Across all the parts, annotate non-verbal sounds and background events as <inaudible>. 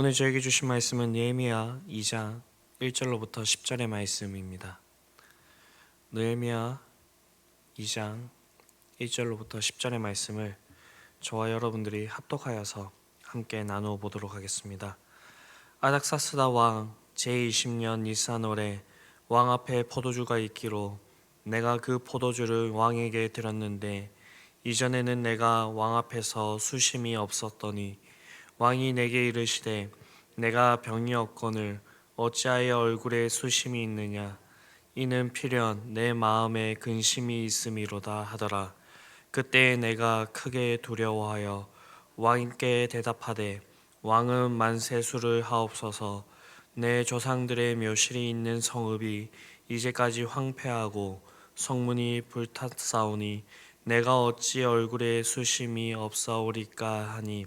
오늘 저에게 주신 말씀은 예미야 2장 1절로부터 10절의 말씀입니다. 느헤미야 2장 1절로부터 10절의 말씀을 저와 여러분들이 합독하여서 함께 나누어 보도록 하겠습니다. 아닥사스다 왕 제20년 니산 월에 왕 앞에 포도주가 있기로 내가 그 포도주를 왕에게 드렸는데 이전에는 내가 왕 앞에서 수심이 없었더니 왕이 내게 이르시되 내가 병이 없거늘 어찌하여 얼굴에 수심이 있느냐? 이는 필연 내 마음에 근심이 있음이로다 하더라. 그때 내가 크게 두려워하여 왕께 대답하되 왕은 만세수를 하옵소서. 내 조상들의 묘실이 있는 성읍이 이제까지 황폐하고 성문이 불탔사오니 내가 어찌 얼굴에 수심이 없사오리까 하니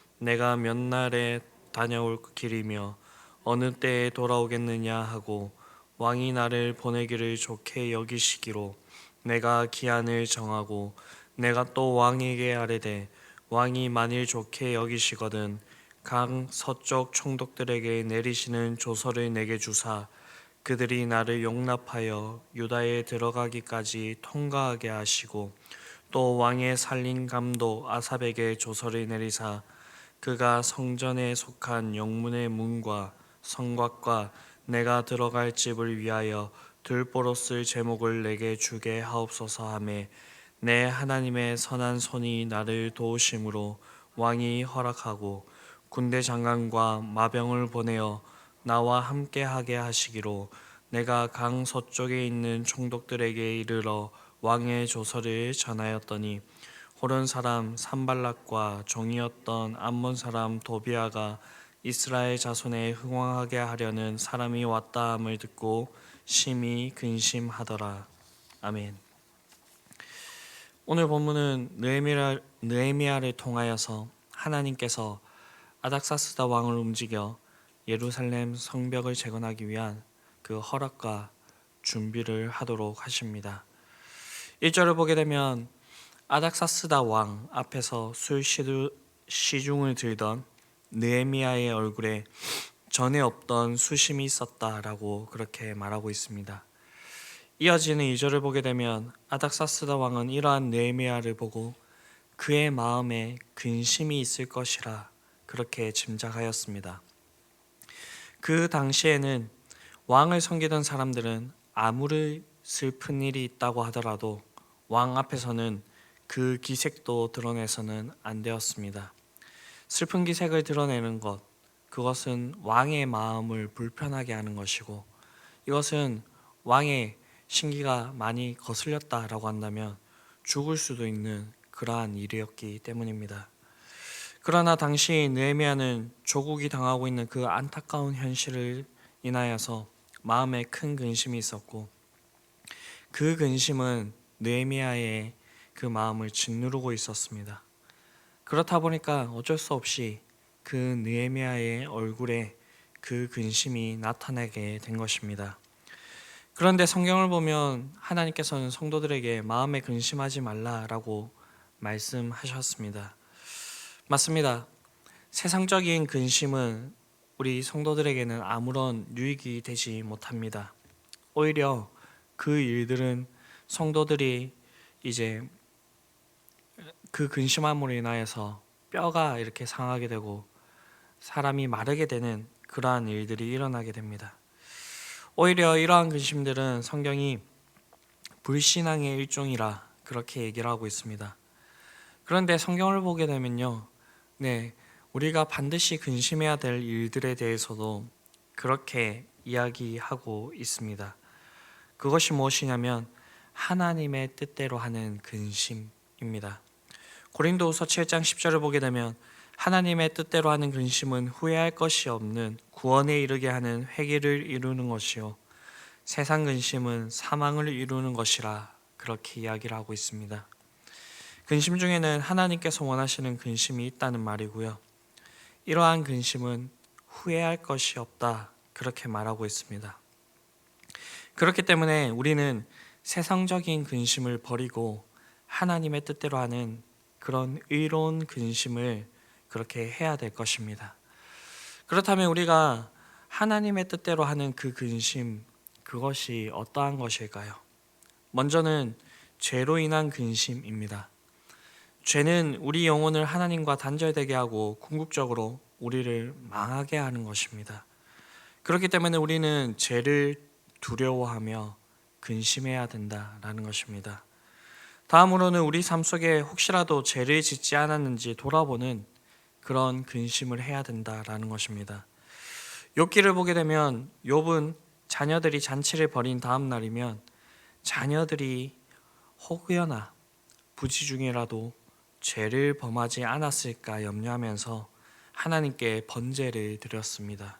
내가 몇 날에 다녀올 길이며 어느 때에 돌아오겠느냐 하고 왕이 나를 보내기를 좋게 여기시기로 내가 기한을 정하고 내가 또 왕에게 아뢰되 왕이 만일 좋게 여기시거든 강 서쪽 총독들에게 내리시는 조서를 내게 주사 그들이 나를 용납하여 유다에 들어가기까지 통과하게 하시고 또 왕의 살린 감독 아삽에게 조서를 내리사 그가 성전에 속한 영문의 문과 성곽과 내가 들어갈 집을 위하여 들보로 쓸 제목을 내게 주게 하옵소서 하매 내 하나님의 선한 손이 나를 도우심으로 왕이 허락하고 군대 장관과 마병을 보내어 나와 함께 하게 하시기로 내가 강 서쪽에 있는 총독들에게 이르러 왕의 조서를 전하였더니 호른 사람 산발락과 종이었던 암몬 사람 도비아가 이스라엘 자손에 흥왕하게 하려는 사람이 왔다함을 듣고 심히 근심하더라. 아멘. 오늘 본문은 느헤미야, 느헤미야를 통하여서 하나님께서 아닥사스다 왕을 움직여 예루살렘 성벽을 재건하기 위한 그 허락과 준비를 하도록 하십니다. 1절을 보게 되면 아닥사스다 왕 앞에서 술 시중을 들던 느헤미야의 얼굴에 전에 없던 수심이 있었다라고 그렇게 말하고 있습니다. 이어지는 2절을 보게 되면 아닥사스다 왕은 이러한 느헤미야를 보고 그의 마음에 근심이 있을 것이라 그렇게 짐작하였습니다. 그 당시에는 왕을 섬기던 사람들은 아무리 슬픈 일이 있다고 하더라도 왕 앞에서는 그 기색도 드러내서는 안 되었습니다. 슬픈 기색을 드러내는 것, 그것은 왕의 마음을 불편하게 하는 것이고 이것은 왕의 신기가 많이 거슬렸다라고 한다면 죽을 수도 있는 그러한 일이었기 때문입니다. 그러나 당시 느헤미야는 조국이 당하고 있는 그 안타까운 현실을 인하여서 마음에 큰 근심이 있었고 그 근심은 느헤미야의 그 마음을 짓누르고 있었습니다. 그렇다 보니까 어쩔 수 없이 그 느헤미야의 얼굴에 그 근심이 나타나게 된 것입니다. 그런데 성경을 보면 하나님께서는 성도들에게 마음에 근심하지 말라라고 말씀하셨습니다. 맞습니다. 세상적인 근심은 우리 성도들에게는 아무런 유익이 되지 못합니다. 오히려 그 일들은 성도들이 이제 그 근심함으로 인하여서 뼈가 이렇게 상하게 되고 사람이 마르게 되는 그러한 일들이 일어나게 됩니다. 오히려 이러한 근심들은 성경이 불신앙의 일종이라 그렇게 얘기를 하고 있습니다. 그런데 성경을 보게 되면요. 네, 우리가 반드시 근심해야 될 일들에 대해서도 그렇게 이야기하고 있습니다. 그것이 무엇이냐면 하나님의 뜻대로 하는 근심입니다. 고린도후서 7장 10절을 보게 되면 하나님의 뜻대로 하는 근심은 후회할 것이 없는 구원에 이르게 하는 회개를 이루는 것이요 세상 근심은 사망을 이루는 것이라 그렇게 이야기를 하고 있습니다. 근심 중에는 하나님께서 원하시는 근심이 있다는 말이고요. 이러한 근심은 후회할 것이 없다 그렇게 말하고 있습니다. 그렇기 때문에 우리는 세상적인 근심을 버리고 하나님의 뜻대로 하는 그런 의로운 근심을 그렇게 해야 될 것입니다. 그렇다면 우리가 하나님의 뜻대로 하는 그 근심 그것이 어떠한 것일까요? 먼저는 죄로 인한 근심입니다. 죄는 우리 영혼을 하나님과 단절되게 하고 궁극적으로 우리를 망하게 하는 것입니다. 그렇기 때문에 우리는 죄를 두려워하며 근심해야 된다라는 것입니다. 다음으로는 우리 삶 속에 혹시라도 죄를 짓지 않았는지 돌아보는 그런 근심을 해야 된다라는 것입니다. 욥기를 보게 되면 욥은 자녀들이 잔치를 벌인 다음 날이면 자녀들이 혹여나 부지 중이라도 죄를 범하지 않았을까 염려하면서 하나님께 번제를 드렸습니다.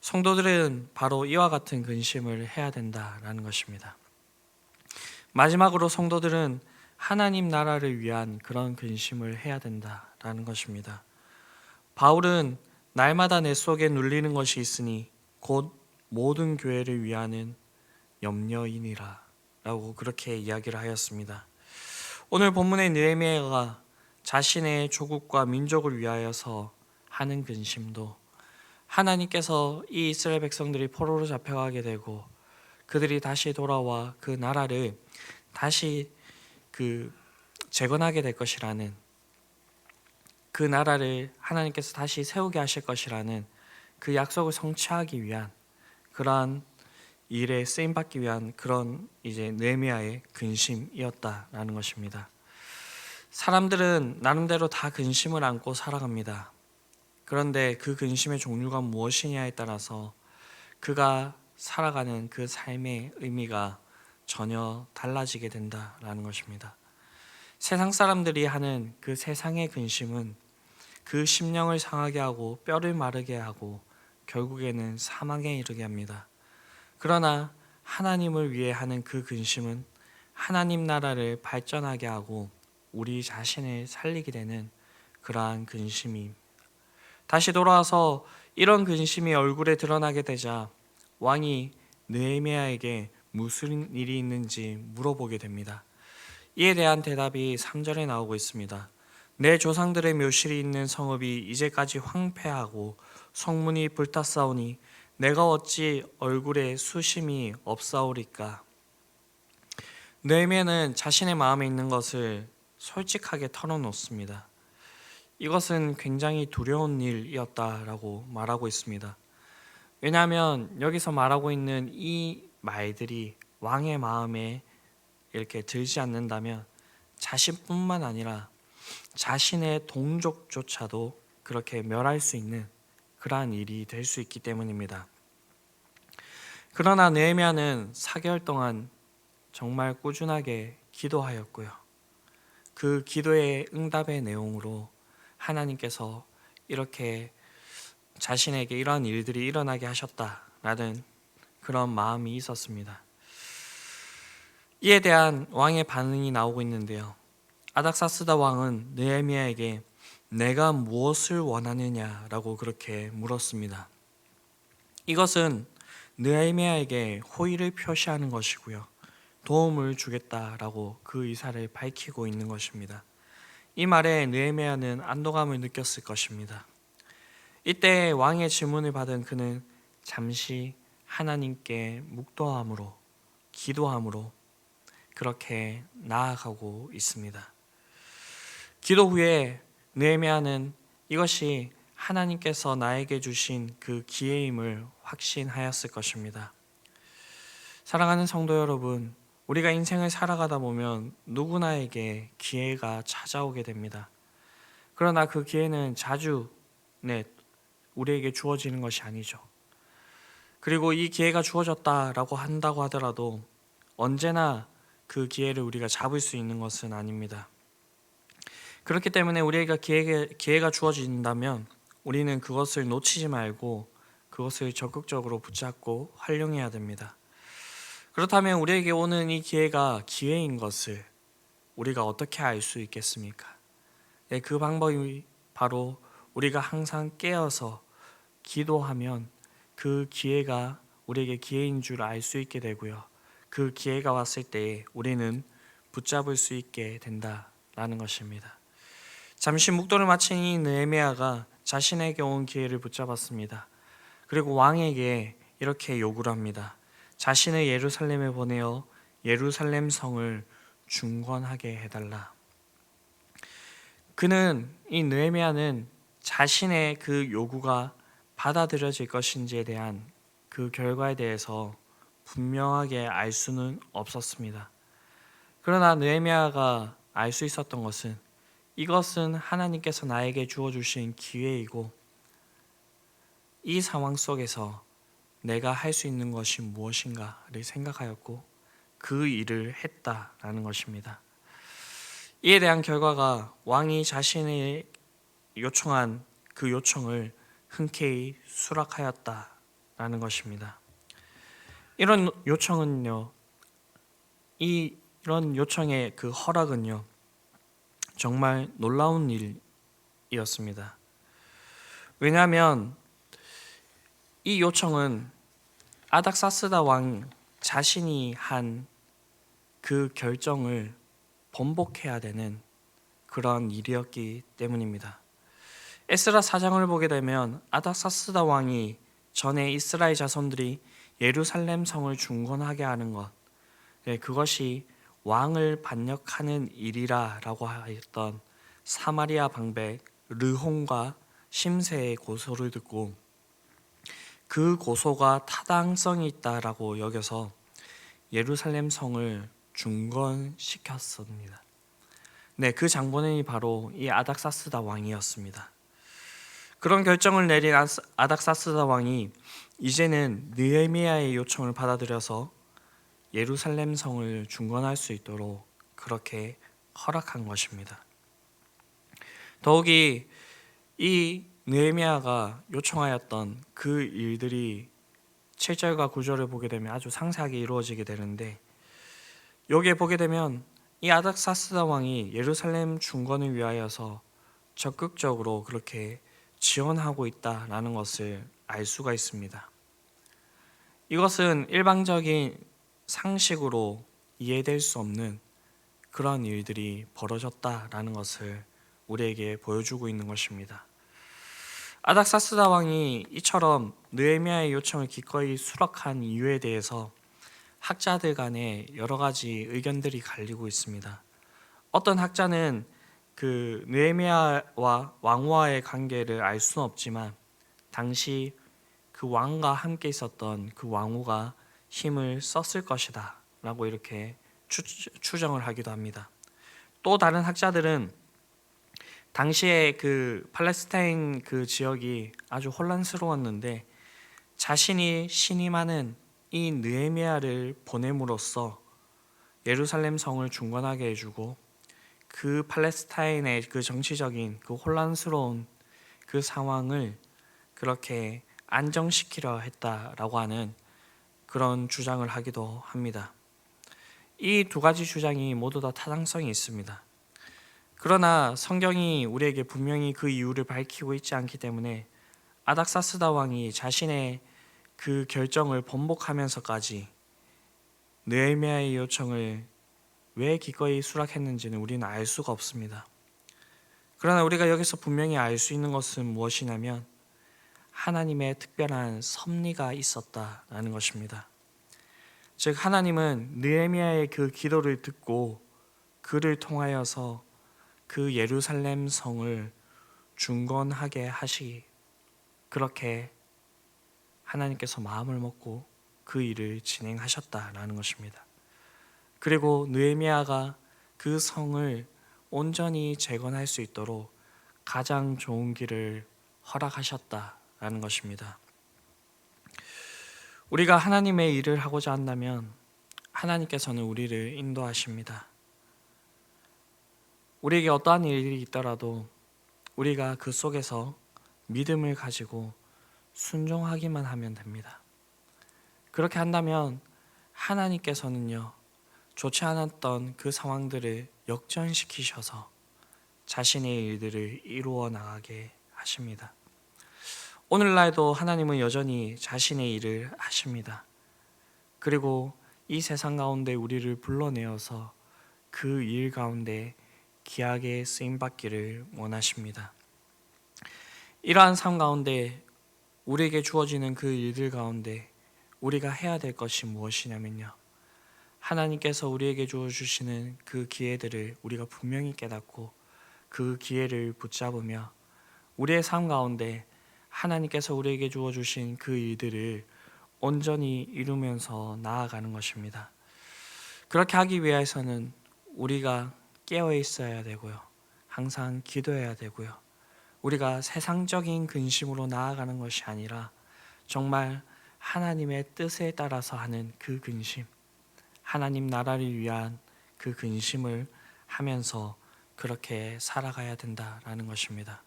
성도들은 바로 이와 같은 근심을 해야 된다라는 것입니다. 마지막으로 성도들은 하나님 나라를 위한 그런 근심을 해야 된다라는 것입니다. 바울은 날마다 내 속에 눌리는 것이 있으니 곧 모든 교회를 위하는 염려이니라 라고 그렇게 이야기를 하였습니다. 오늘 본문의 느헤미야가 자신의 조국과 민족을 위하여서 하는 근심도 하나님께서 이 이스라엘 백성들이 포로로 잡혀가게 되고 그들이 다시 돌아와 그 나라를 다시 그 재건하게 될 것이라는 그 나라를 하나님께서 다시 세우게 하실 것이라는 그 약속을 성취하기 위한 그러한 일에 쓰임 받기 위한 그런 이제 느헤미야의 근심이었다라는 것입니다. 사람들은 나름대로 다 근심을 안고 살아갑니다. 그런데 그 근심의 종류가 무엇이냐에 따라서 그가 살아가는 그 삶의 의미가 전혀 달라지게 된다라는 것입니다. 세상 사람들이 하는 그 세상의 근심은 그 심령을 상하게 하고 뼈를 마르게 하고 결국에는 사망에 이르게 합니다. 그러나 하나님을 위해 하는 그 근심은 하나님 나라를 발전하게 하고 우리 자신을 살리게 되는 그러한 근심이 다시 돌아와서 이런 근심이 얼굴에 드러나게 되자 왕이 느헤미야에게 무슨 일이 있는지 물어보게 됩니다. 이에 대한 대답이 3절에 나오고 있습니다. 내 조상들의 묘실이 있는 성읍이 이제까지 황폐하고 성문이 불탔사오니 내가 어찌 얼굴에 수심이 없사오리까? 느헤미야는 자신의 마음에 있는 것을 솔직하게 털어놓습니다. 이것은 굉장히 두려운 일이었다라고 말하고 있습니다. 왜냐하면 여기서 말하고 있는 이 말들이 왕의 마음에 이렇게 들지 않는다면 자신뿐만 아니라 자신의 동족조차도 그렇게 멸할 수 있는 그러한 일이 될 수 있기 때문입니다. 그러나 느헤미야는 4개월 동안 정말 꾸준하게 기도하였고요. 그 기도의 응답의 내용으로 하나님께서 이렇게 자신에게 이러한 일들이 일어나게 하셨다라는 그런 마음이 있었습니다. 이에 대한 왕의 반응이 나오고 있는데요. 아닥사스다 왕은 느헤미야에게 내가 무엇을 원하느냐라고 그렇게 물었습니다. 이것은 느헤미야에게 호의를 표시하는 것이고요. 도움을 주겠다라고 그 의사를 밝히고 있는 것입니다. 이 말에 느헤미야는 안도감을 느꼈을 것입니다. 이때 왕의 질문을 받은 그는 잠시 하나님께 묵도함으로 기도함으로 그렇게 나아가고 있습니다. 기도 후에 느헤미야는 이것이 하나님께서 나에게 주신 그 기회임을 확신하였을 것입니다. 사랑하는 성도 여러분, 우리가 인생을 살아가다 보면 누구나에게 기회가 찾아오게 됩니다. 그러나 그 기회는 자주 네, 우리에게 주어지는 것이 아니죠. 그리고 이 기회가 주어졌다라고 한다고 하더라도 언제나 그 기회를 우리가 잡을 수 있는 것은 아닙니다. 그렇기 때문에 우리에게 기회가, 기회가 주어진다면 우리는 그것을 놓치지 말고 그것을 적극적으로 붙잡고 활용해야 됩니다. 그렇다면 우리에게 오는 이 기회가 기회인 것을 우리가 어떻게 알 수 있겠습니까? 네, 그 방법이 바로 우리가 항상 깨어서 기도하면 그 기회가 우리에게 기회인 줄 알 수 있게 되고요. 그 기회가 왔을 때 우리는 붙잡을 수 있게 된다라는 것입니다. 잠시 묵도를 마친 이 느헤미야가 자신에게 온 기회를 붙잡았습니다. 그리고 왕에게 이렇게 요구를 합니다. 자신을 예루살렘에 보내어 예루살렘 성을 중건하게 해달라. 그는 이 느헤미야는 자신의 그 요구가 받아들여질 것인지에 대한 그 결과에 대해서 분명하게 알 수는 없었습니다. 그러나 느헤미야가 알 수 있었던 것은 이것은 하나님께서 나에게 주어 주신 기회이고 이 상황 속에서 내가 할 수 있는 것이 무엇인가를 생각하였고 그 일을 했다라는 것입니다. 이에 대한 결과가 왕이 자신의 요청한 그 요청을 흔쾌히 수락하였다라는 것입니다. 이런 요청은요, 이 이런 요청의 그 허락은요, 정말 놀라운 일이었습니다. 왜냐하면 이 요청은 아닥사스다 왕 자신이 한 그 결정을 번복해야 되는 그런 일이었기 때문입니다. 에스라 사장을 보게 되면 아닥사스다 왕이 전에 이스라엘 자손들이 예루살렘 성을 중건하게 하는 것, 네, 그것이 왕을 반역하는 일이라라고 하였던 사마리아 방백 르홍과 심세의 고소를 듣고 그 고소가 타당성이 있다라고 여겨서 예루살렘 성을 중건시켰습니다. 네, 그 장본인이 바로 이 아닥사스다 왕이었습니다. 그런 결정을 내린 아닥사스다 왕이 이제는 느헤미야의 요청을 받아들여서 예루살렘 성을 중건할 수 있도록 그렇게 허락한 것입니다. 더욱이 이 느헤미야가 요청하였던 그 일들이 7절과 9절을 보게 되면 아주 상세하게 이루어지게 되는데 여기에 보게 되면 이 아닥사스다 왕이 예루살렘 중건을 위하여서 적극적으로 그렇게 지원하고 있다라는 것을 알 수가 있습니다. 이것은 일방적인 상식으로 이해될 수 없는 그러한 일들이 벌어졌다라는 것을 우리에게 보여주고 있는 것입니다. 아닥사스다 왕이 이처럼 느헤미야의 요청을 기꺼이 수락한 이유에 대해서 학자들 간에 여러 가지 의견들이 갈리고 있습니다. 어떤 학자는 그 느헤미야와 왕와의 관계를 알 수는 없지만 당시 그 왕과 함께 있었던 그 왕후가 힘을 썼을 것이다 라고 이렇게 추정을 하기도 합니다. 또 다른 학자들은 당시에 그 팔레스타인 그 지역이 아주 혼란스러웠는데 자신이 신임하는 이 느헤미야를 보냄으로써 예루살렘 성을 중건하게 해주고 그 팔레스타인의 그 정치적인 그 혼란스러운 그 상황을 그렇게 안정시키려 했다라고 하는 그런 주장을 하기도 합니다. 이 두 가지 주장이 모두 다 타당성이 있습니다. 그러나 성경이 우리에게 분명히 그 이유를 밝히고 있지 않기 때문에 아닥사스다 왕이 자신의 그 결정을 번복하면서까지 느헤미야의 요청을 왜 기꺼이 수락했는지는 우리는 알 수가 없습니다. 그러나 우리가 여기서 분명히 알 수 있는 것은 무엇이냐면 하나님의 특별한 섭리가 있었다라는 것입니다. 즉 하나님은 느헤미야의 그 기도를 듣고 그를 통하여서 그 예루살렘 성을 중건하게 하시 그렇게 하나님께서 마음을 먹고 그 일을 진행하셨다라는 것입니다. 그리고 느헤미야가 그 성을 온전히 재건할 수 있도록 가장 좋은 길을 허락하셨다. 라는 것입니다. 우리가 하나님의 일을 하고자 한다면 하나님께서는 우리를 인도하십니다. 우리에게 어떠한 일이 있더라도 우리가 그 속에서 믿음을 가지고 순종하기만 하면 됩니다. 그렇게 한다면 하나님께서는요, 좋지 않았던 그 상황들을 역전시키셔서 자신의 일들을 이루어 나가게 하십니다. 오늘날도 하나님은 여전히 자신의 일을 하십니다. 그리고 이 세상 가운데 우리를 불러내어서 그 일 가운데 귀하게 쓰임 받기를 원하십니다. 이러한 삶 가운데 우리에게 주어지는 그 일들 가운데 우리가 해야 될 것이 무엇이냐면요. 하나님께서 우리에게 주어 주시는 그 기회들을 우리가 분명히 깨닫고 그 기회를 붙잡으며 우리의 삶 가운데 하나님께서 우리에게 주어 주신 그 일들을 온전히 이루면서 나아가는 것입니다. 그렇게 하기 위해서는 우리가 깨어 있어야 되고요. 항상 기도해야 되고요. 우리가 세상적인 근심으로 나아가는 것이 아니라 정말 하나님의 뜻에 따라서 하는 그 근심, 하나님 나라를 위한 그 근심을 하면서 그렇게 살아가야 된다라는 것입니다.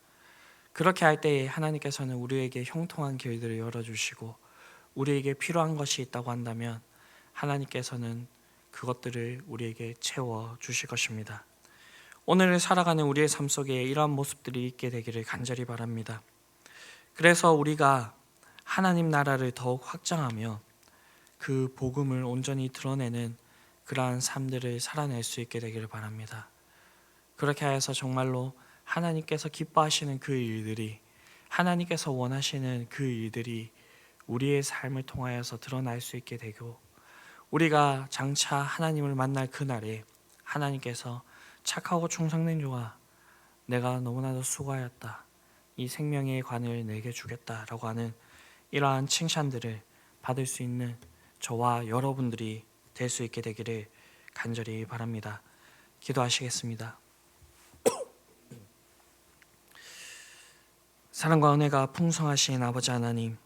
그렇게 할 때에 하나님께서는 우리에게 형통한 길들을 열어주시고 우리에게 필요한 것이 있다고 한다면 하나님께서는 그것들을 우리에게 채워 주실 것입니다. 오늘을 살아가는 우리의 삶 속에 이러한 모습들이 있게 되기를 간절히 바랍니다. 그래서 우리가 하나님 나라를 더욱 확장하며 그 복음을 온전히 드러내는 그러한 삶들을 살아낼 수 있게 되기를 바랍니다. 그렇게 하여서 정말로 하나님께서 기뻐하시는 그 일들이 하나님께서 원하시는 그 일들이 우리의 삶을 통하여서 드러날 수 있게 되고 우리가 장차 하나님을 만날 그날에 하나님께서 착하고 충성된 종아 내가 너무나도 수고하였다 이 생명의 관을 내게 주겠다라고 하는 이러한 칭찬들을 받을 수 있는 저와 여러분들이 될 수 있게 되기를 간절히 바랍니다. 기도하시겠습니다. <clears throat> 사랑과 은혜가 풍성하신 아버지 하나님,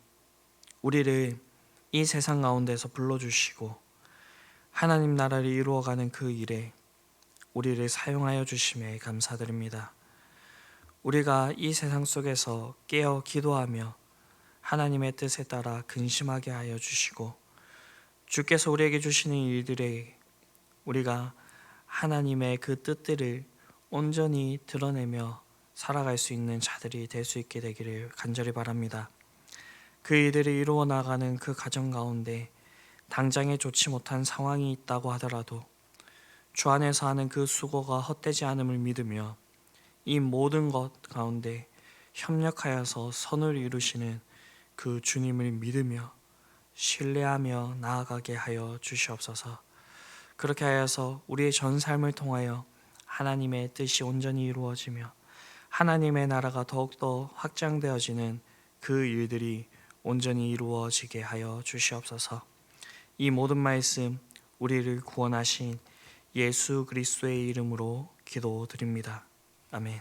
우리를 이 세상 가운데서 불러주시고 하나님 나라를 이루어가는 그 일에 우리를 사용하여 주심에 감사드립니다. 우리가 이 세상 속에서 깨어 기도하며 하나님의 뜻에 따라 근심하게 하여 주시고 주께서 우리에게 주시는 일들에 우리가 하나님의 그 뜻들을 온전히 드러내며 살아갈 수 있는 자들이 될 수 있게 되기를 간절히 바랍니다. 그 일들을 이루어 나가는 그 가정 가운데 당장에 좋지 못한 상황이 있다고 하더라도 주 안에서 하는 그 수고가 헛되지 않음을 믿으며 이 모든 것 가운데 협력하여서 선을 이루시는 그 주님을 믿으며 신뢰하며 나아가게 하여 주시옵소서. 그렇게 하여서 우리의 전 삶을 통하여 하나님의 뜻이 온전히 이루어지며 하나님의 나라가 더욱더 확장되어지는 그 일들이 온전히 이루어지게 하여 주시옵소서. 이 모든 말씀 우리를 구원하신 예수 그리스도의 이름으로 기도드립니다. 아멘.